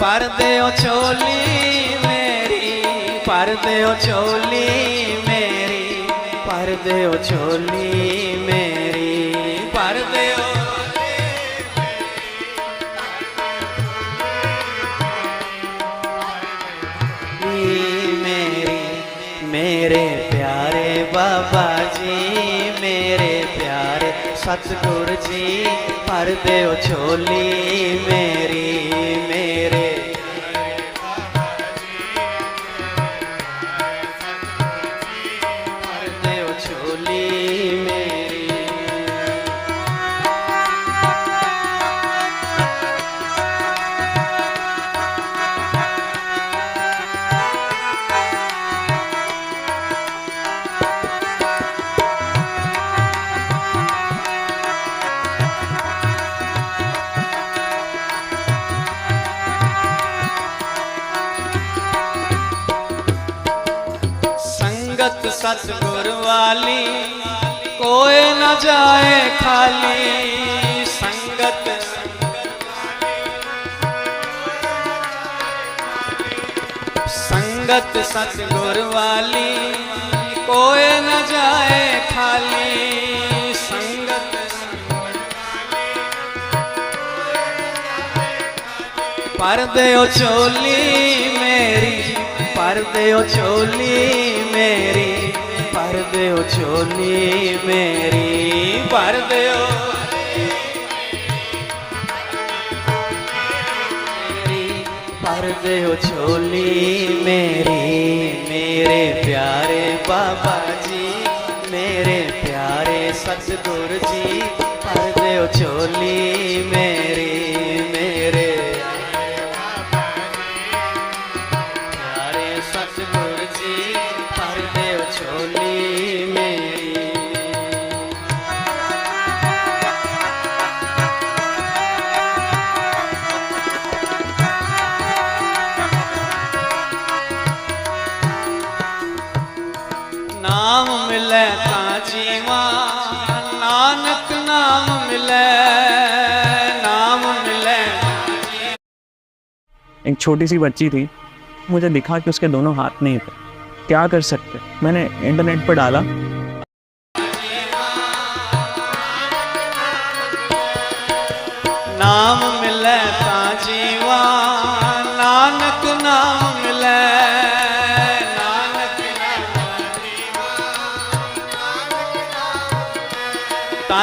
ਪਰ ਦਿਓ ਝੋਲੀ ਮੇਰੀ ਪਰ ਦਿਓ ਝੋਲੀ ਮੇਰੀ ਪਰ ਦਿਓ ਝੋਲੀ ਮੇਰੀ। ਸਤਿਗੁਰ ਜੀ ਭਰ ਦਿਓ ਝੋਲੀ ਮੇਰੀ ਮੇਰੇ ਸੰਗਤ ਸਤਿਗੁਰ ਵਾਲੀ ਕੋਏ ਨਾ ਜਾਏ ਖਾਲੀ ਸੰਗਤ। ਸੰਗਤ ਸਤਿਗੁਰ ਵਾਲੀ ਕੋਏ ਨਾ ਜਾਏ ਖਾਲੀ ਸੰਗਤ। ਪਰ ਦਿਓ ਮੇਰੀ, ਪਰ ਦਿਓ ਝੋਲੀ ਮੇਰੀ। ਪਰ ਦਿਓ ਝੋਲੀ ਮੇਰੀ ਪਰ ਦਿਓ। ਮੇਰੀ ਪਰ ਦਿਓ ਝੋਲੀ ਮੇਰੀ, ਮੇਰੇ ਪਿਆਰੇ ਬਾਬਾ ਜੀ, ਮੇਰੇ ਪਿਆਰੇ ਸਤਿਗੁਰ ਜੀ ਪਰ ਦਿਓ ਝੋਲੀ ਮੇਰੀ। मिले ता जीवा नानक नाम मिले नाम मिले एक छोटी सी बच्ची थी मुझे दिखा कि उसके दोनों हाथ नहीं थे। क्या कर सकते? मैंने इंटरनेट पर डाला। नाम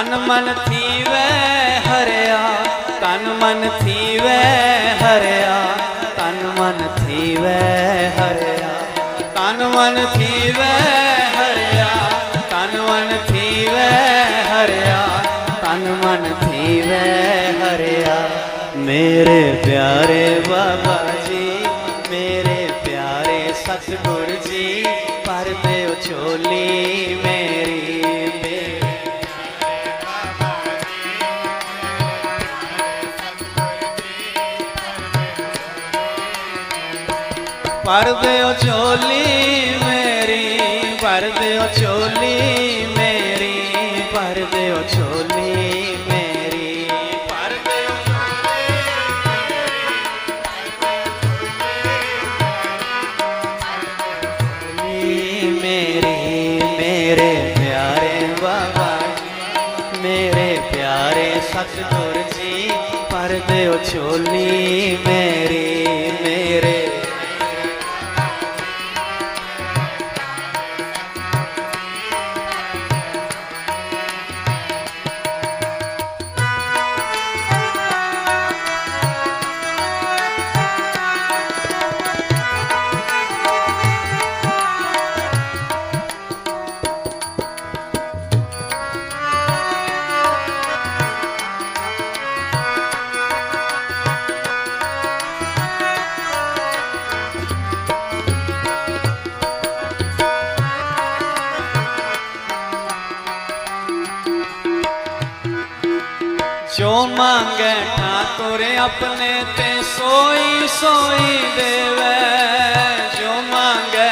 ਤਨ ਮਨ ਥੀਵੇ ਹਰਿਆ, ਤਨ ਮਨ ਥੀਵੇ ਹਰਿਆ, ਤਨ ਮਨ ਥੀਵੇ ਹਰਿਆ। ਤਨ ਮਨ ਥੀਵੇ ਹਰਿਆ, ਤਨ ਮਨ ਥੀਵੇ ਹਰਿਆ, ਤਨ ਮਨ ਥੀਵੇ ਹਰਿਆ। ਮੇਰੇ ਪਿਆਰੇ ਬਾਬਾ ਜੀ, ਮੇਰੇ ਪਿਆਰੇ ਸਤਿਗੁਰ ਜੀ, ਪਰ ਦਿਓ ਝੋਲੀ ਮੇਰੀ। ਭਰ ਦਿਓ ਝੋਲੀ ਮੇਰੀ ਭਰ ਦਿਓ ਝੋਲੀ ਮੇਰੀ ਭਰ ਦਿਓ ਝੋਲੀ ਮੇਰੀ ਭਰ ਦਿਓ ਝੋਲੀ ਮੇਰੀ ਮੇਰੇ ਪਿਆਰੇ ਬਾਬਾ ਜੀ ਮੇਰੇ ਪਿਆਰੇ ਸਤਿਗੁਰ ਜੀ ਭਰ ਦਿਓ ਝੋਲੀ ਮੇਰੀ ਜੋ ਮੰਗੇ ਠਾਕੁਰ ਆਪਣੇ ਤੇ ਸੋਈ ਸੋਈ ਦੇਵੇ। ਜੋ ਮੰਗੇ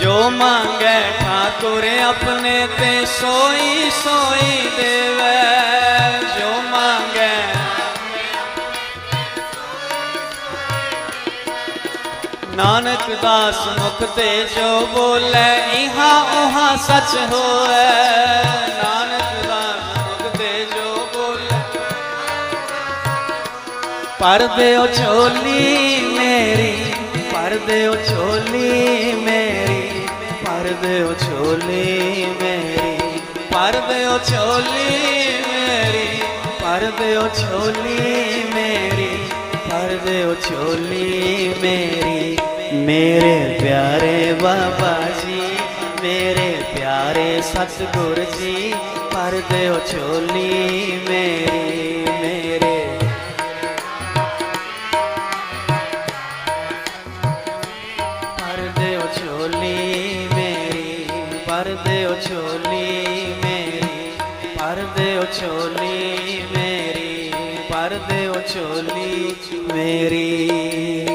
ਜੋ ਮੰਗੇ ਠਾਕੁਰ ਆਪਣੇ ਤੇ ਸੋਈ ਸੋਈ ਦੇਵੇ। ਜੋ ਨਾਨਕ ਦਾਸ ਮੁਖ ਤੇ ਜੋ ਬੋਲੇ, ਇਹਾ ਉਹਾ ਸਚ ਹੋਏ ਨਾਨਕ ਦਾਸ ਮੁਖ ਤੇ ਜੋ ਬੋਲੇ। ਪਰ ਦਿਓ ਝੋਲੀ ਮੇਰੀ, ਪਰ ਦਿਓ ਝੋਲੀ ਮੇਰੀ, ਪਰ ਦਿਓ ਝੋਲੀ ਮੇਰੀ, ਪਰ ਦਿਓ ਝੋਲੀ ਮੇਰੀ, ਪਰ ਦਿਓ ਝੋਲੀ ਮੇਰੀ। ਪਰ ਦਿਓ ਝੋਲੀ ਮੇਰੀ ਮੇਰੇ ਪਿਆਰੇ ਬਾਬਾ ਜੀ ਮੇਰੇ ਪਿਆਰੇ ਸਤਿਗੁਰ ਜੀ ਪਰ ਦਿਓ ਝੋਲੀ ਮੇਰੀ ਮੇਰੇ ਪਰ ਦਿਓ ਝੋਲੀ ਮੇਰੀ ਪਰ ਦਿਓ ਝੋਲੀ ਮੇਰੀ ਪਰ ਦਿਓ ਝੋਲੀ ਮੇਰੀ ਪਰ ਦਿਓ ਝੋਲੀ ਮੇਰੀ।